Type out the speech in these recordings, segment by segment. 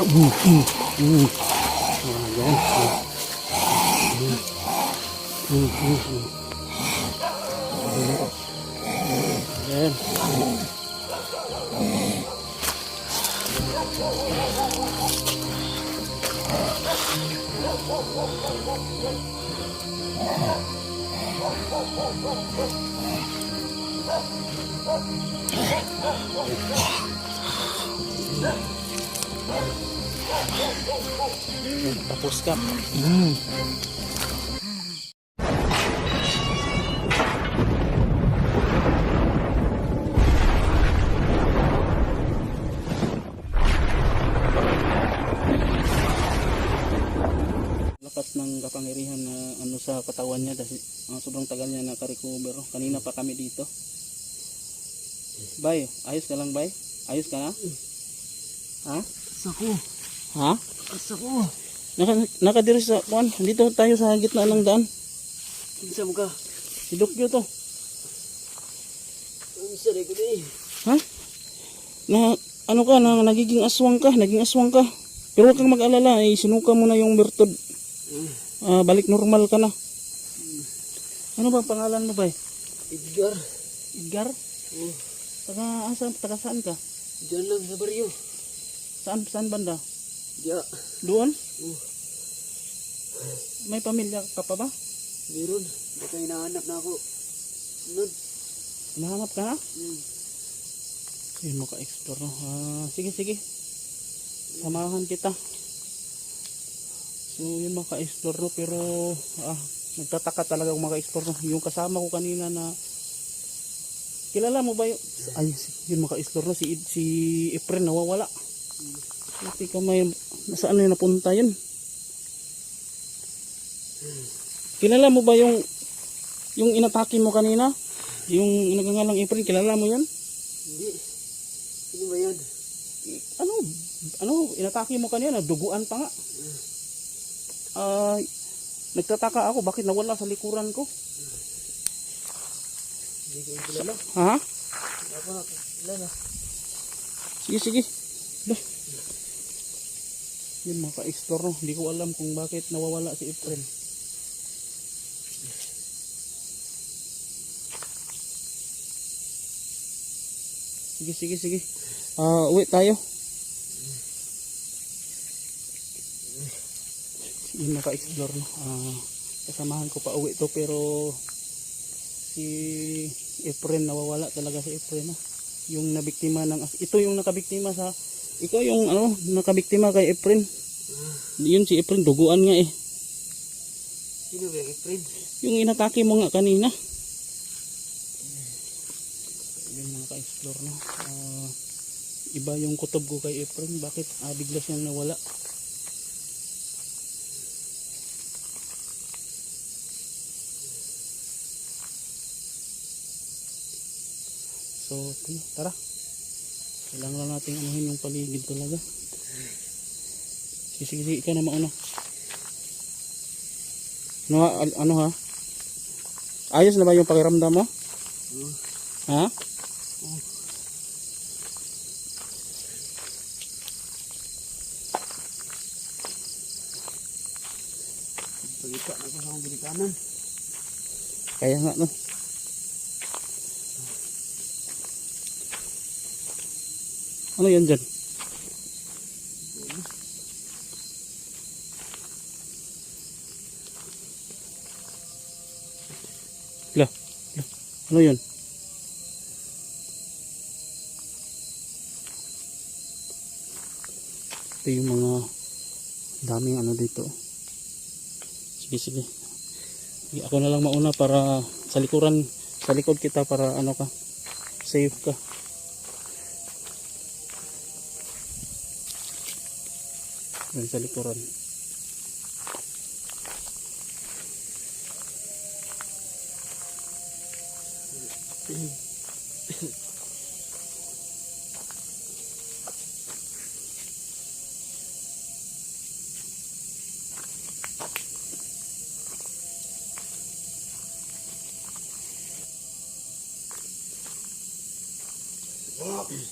Uh, uh, uh. Ayan. Uh, uh, uh, uh. Ayan. Tapos ka. Mm. lakas ng na ano sa katawan niya dahil ah, sobrang tagal niya naka-recover. Kanina pa kami dito. Bay, ayos ka lang, Bay? Ayos ka na? Ha? Asako. Ha? Asako. Naka, nakadiri sa kuan. Dito tayo sa gitna ng daan. Kinsa mo ka? Si Dokyo to. Ang saray ko din. Ha? Na ano ka na nagiging aswang ka, naging aswang ka. Pero huwag kang mag-alala, eh, sinuka mo na yung bertod. Ah, balik normal ka na. Ano ba ang pangalan mo, Bay? Edgar. Edgar? Oh, Taga, asa, taga saan ka? Diyan lang sa baryo. Saan, saan banda? Diya. Doon? Oh, May pamilya ka pa ba? meron. Baka hinahanap na ako. Sunod. Nahanap ka na? Hmm. Yun, maka-explore. Ah, sige, sige. Samahan kita. So, yun maka-explore, no? Pero, ah, nagtataka talaga kung maka-explore, no? Yung kasama ko kanina na, kilala mo ba yung, ay, yun maka-explore, no? Si, si Efren, nawawala. Hindi ka may, nasaan na yun napunta yun? Kilala mo ba yung, yung inatake mo kanina? Yung nagangalang Efren, kilala mo yan? Hindi. Sino ba yan? ano, ano, inatake mo kanina, duguan pa nga. Ah, nagtataka ako, bakit nawala sa likuran ko? Hindi ko yung kilala. Ha? Hindi ako nakakilala. Sige, sige. Lah. Yun, maka-explore, no? Hindi ko alam kung bakit nawawala si Efren. Sige, sige, sige. Ah, uwi tayo. Yun, maka-explore, no? Ah, kasamahan ko pa uwi to, pero si Efren nawawala talaga si Efren, no? yung nabiktima ng ito yung nakabiktima sa ikaw yung ano nakabiktima kay Efren. Yun si Efren duguan nga eh. Sino ba yung friend? yung inatake mo nga kanina. Yun mga ka-explore no? Ah, iba yung kutob ko kay Efren. Bakit? Ah, bigla siyang nawala. So tara kailangan lang natin anuhin yung paligid talaga sige, ikaw na mauna ano, ha? Ano ha ayos na ba yung pakiramdam mo Oh, ha ginikanan. Kaya nga no. Ano yan dyan? La, la. Ano yun? Ito yung mga daming ano dito. Sige, sige. Ako na lang mauna para sa likuran, sa likod kita para ano ka, safe ka. Yan sa likuran.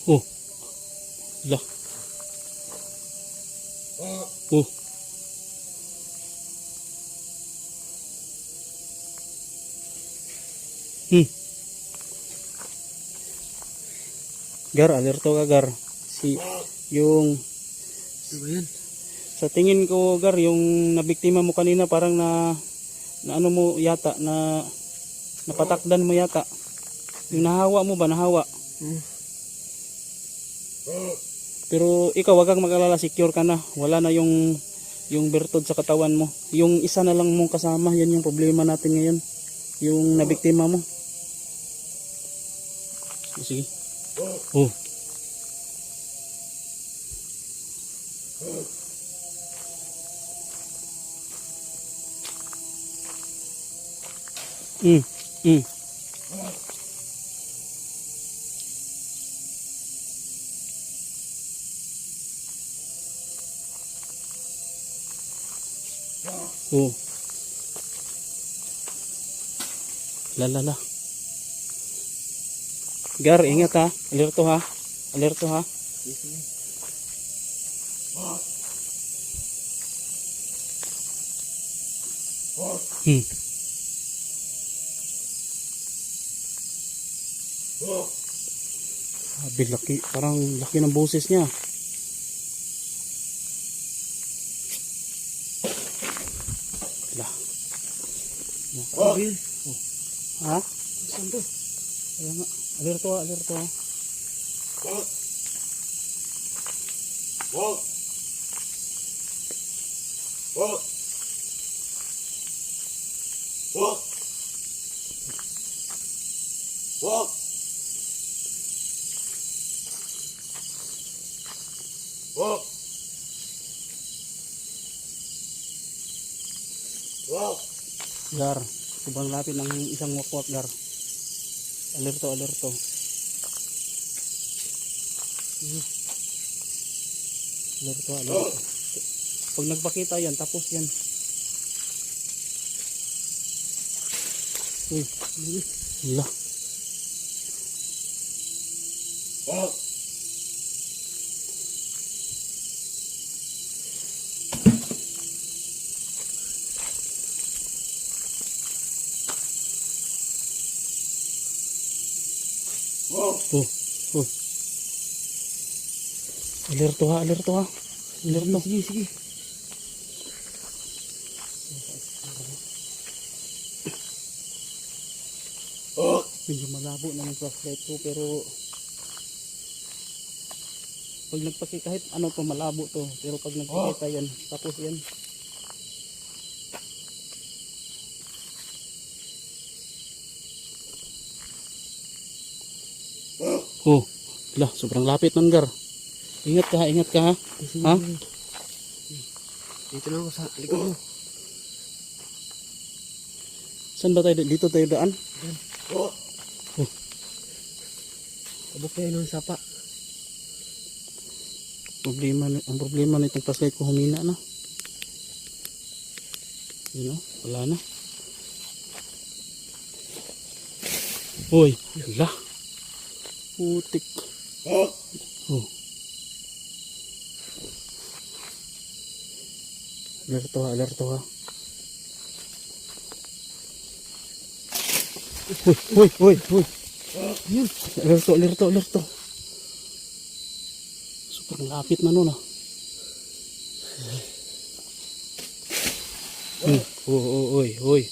Oh. La. Oh. Hmm. Gar, alerto ka, Gar. Si, yung, Ano ba yan? sa tingin ko, Gar, yung nabiktima mo kanina, parang na, na ano mo yata, na, napatakdan mo yata. Yung nahawa mo ba, nahawa? Hmm. Pero ikaw, wag kang mag-alala, secure ka na. Wala na yung, yung bertod sa katawan mo. Yung isa na lang mong kasama, yan yung problema natin ngayon. Yung nabiktima mo. Sige. Oh. Mm. Mm. Oh. La la la. Gar, ingat ha. Alerto ha. Alerto ha. Hmm. Sabi, laki. Parang laki ng boses niya. La. Ano ba yan? Ha? Saan to? Kaya nga. Alerto alerto ha. Gar, sobrang lapit ng isang wakwak, Gar. Alerto, alerto. Alerto, alerto. Pag nagpakita yan, tapos yan. Uy, wala. Oh, oh. Alerto ha, alerto ha. Alerto. Sige, sige. Medyo malabo na yung flashlight ko pero pag nagpaki kahit ano to malabo to pero pag nagpakita yan tapos yan oh lah sobrang lapit ng gar ingat ka ingat ka ha. Dito lang ako sa likod mo. saan ba tayo dito tayo daan Tabok kayo ng sapa. problema ang problema nitong flashlight ko humina na you know wala na Uy, la. Putik. Oh. Alerto ha, alerto ha. Uy, uy, uy, uy. Yun. Alerto, alerto, alerto. Super lapit na nun ah. Hmm. Uy, uy, uy,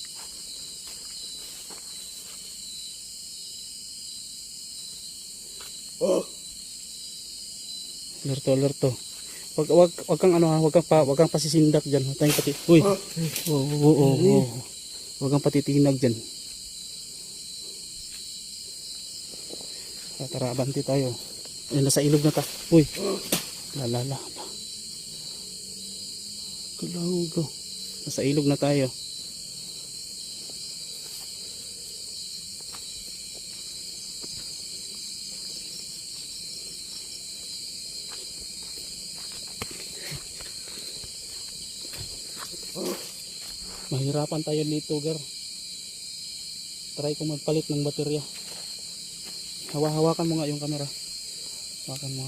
uy. Alerto, alerto. Wag, wag, wag kang ano ha, wag kang pa, wag kang pasisindak diyan. Tayong pati. Uy. Oo, oo, oo, oo. Wag kang patitinag diyan. Ah, Tara, abanti tayo. Ay, nasa ilog na ta. Uy. La la la. la. Kalago. Nasa ilog na tayo. Mahirapan tayo dito, Gar. Try ko magpalit ng baterya. Hawa-hawakan mo nga yung camera. Hawakan mo.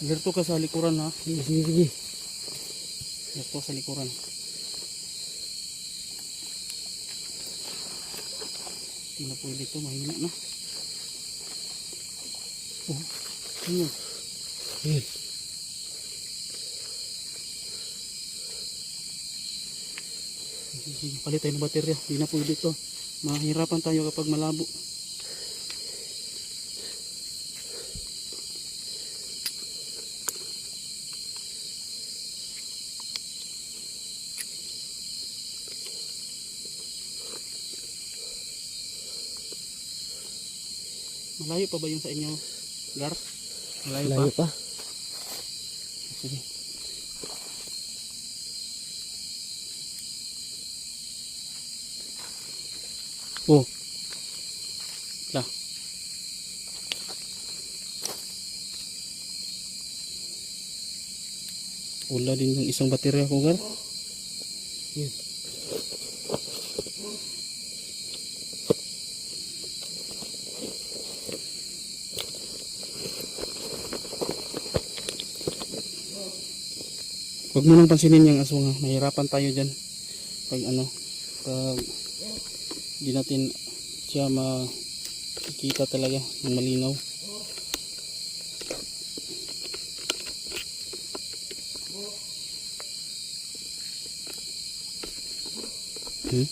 Alerto ka sa likuran ha. Sige, sige, sige. Alerto sa likuran. Hindi na pwede ito. Mahina na. Oh. Ano yun? Yun. Sige, sige. Palit tayo ng baterya. Hindi na pwede ito. Mahirapan tayo kapag malabo. Malayo pa ba yung sa inyo, Gar? Malayo, Layo pa? pa. Sige. Oh. La. Wala din yung isang baterya ko, Gar. Yun. Huwag mo nang pansinin yung aswang ha. Mahirapan tayo dyan. Pag ano, pag di natin siya makikita talaga ng malinaw. Hmm?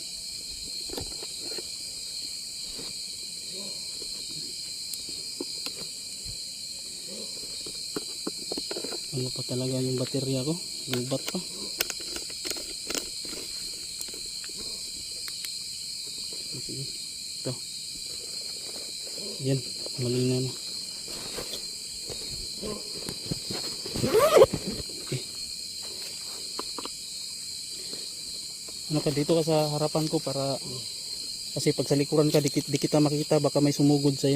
Ano pa talaga yung baterya ko? Lubat pa. Ito. Yan. Malinaw na. Okay. Ano ka dito ka sa harapan ko para kasi pag sa likuran ka di, di kita makita baka may sumugod sa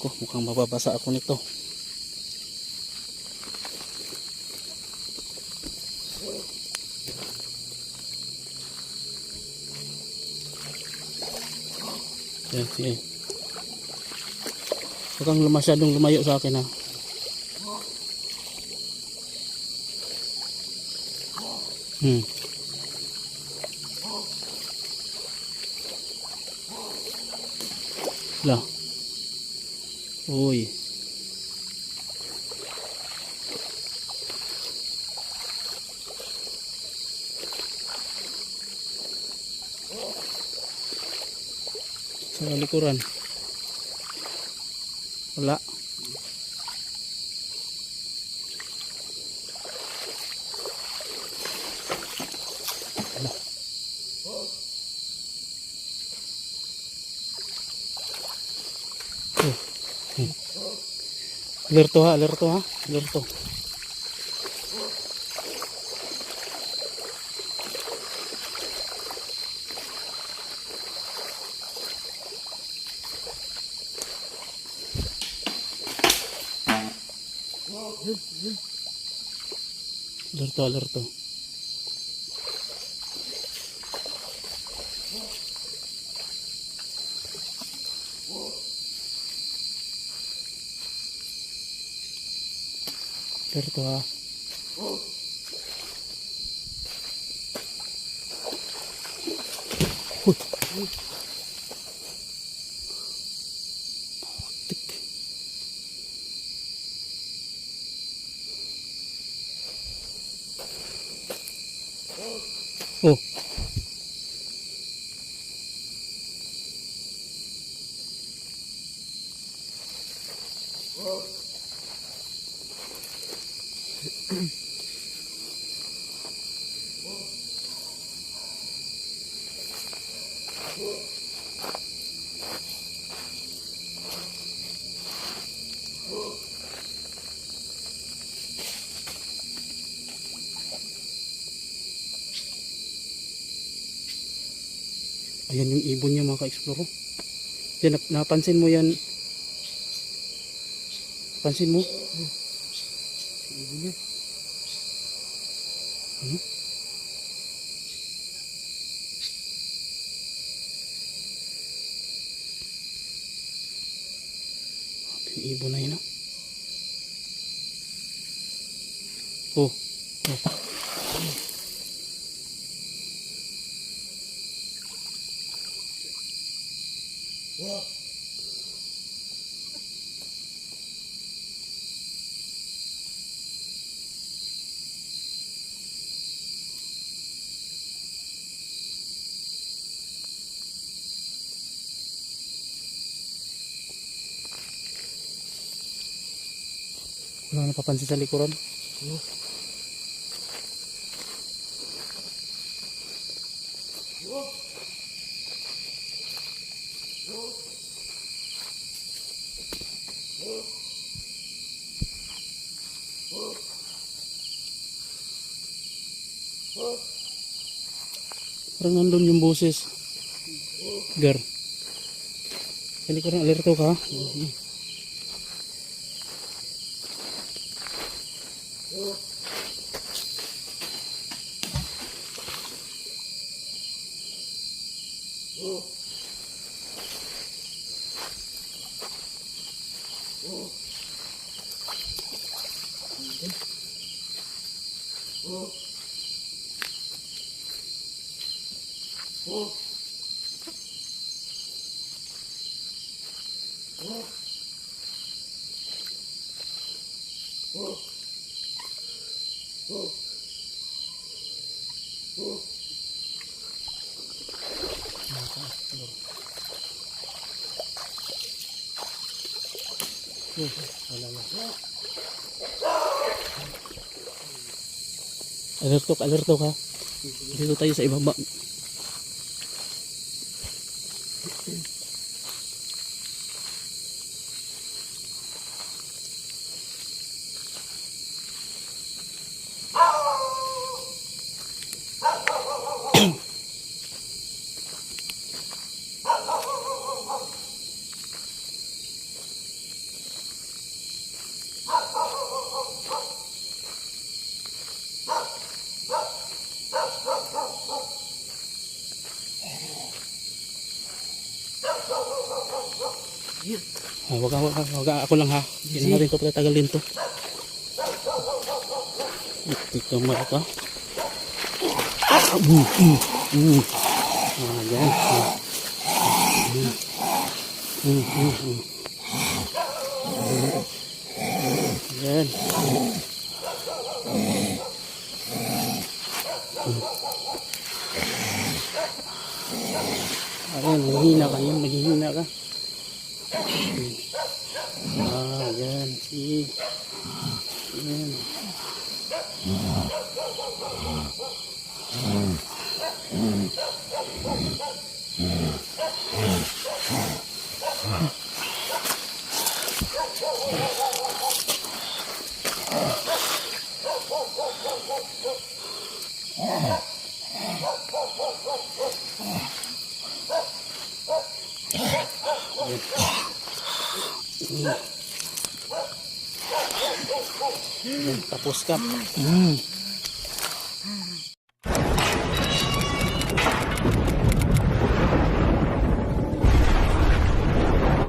Ko, mukhang mababasa ako nito. Yan, sige. Huwag kang masyadong lumayo sa akin ha. Hmm. La. Uy. Sa likuran. Wala. Oh. Hmm. Alerto ha, alerto ha, alerto. Alerto, alerto. Alerto ha. Uy. Tik. Oh. Ayan yung ibon niya mga ka-explore. Yan, nap- napansin mo yan. Pansin mo? Ibon yan. Ano? Yung ibon na yun, ah. Oh. Oh. Wala na papansin sa likuran. Ano? Parang nandun yung boses. Gar. Sa likuran, alerto ka. Oh, wala na. Alerto ka, alerto ka. Dito tayo sa ibaba. Ah, wag ka, wag ka, wag. Ako lang ha. Hindi na natin ito patatagalin to. Ito mo ito. Ah, mm, mm, mm. Ah, yan. Ah. Mm. Mm, mm. Yan. Ayan, maghihina ka yun, maghihina ka. Tapos ka. Mm.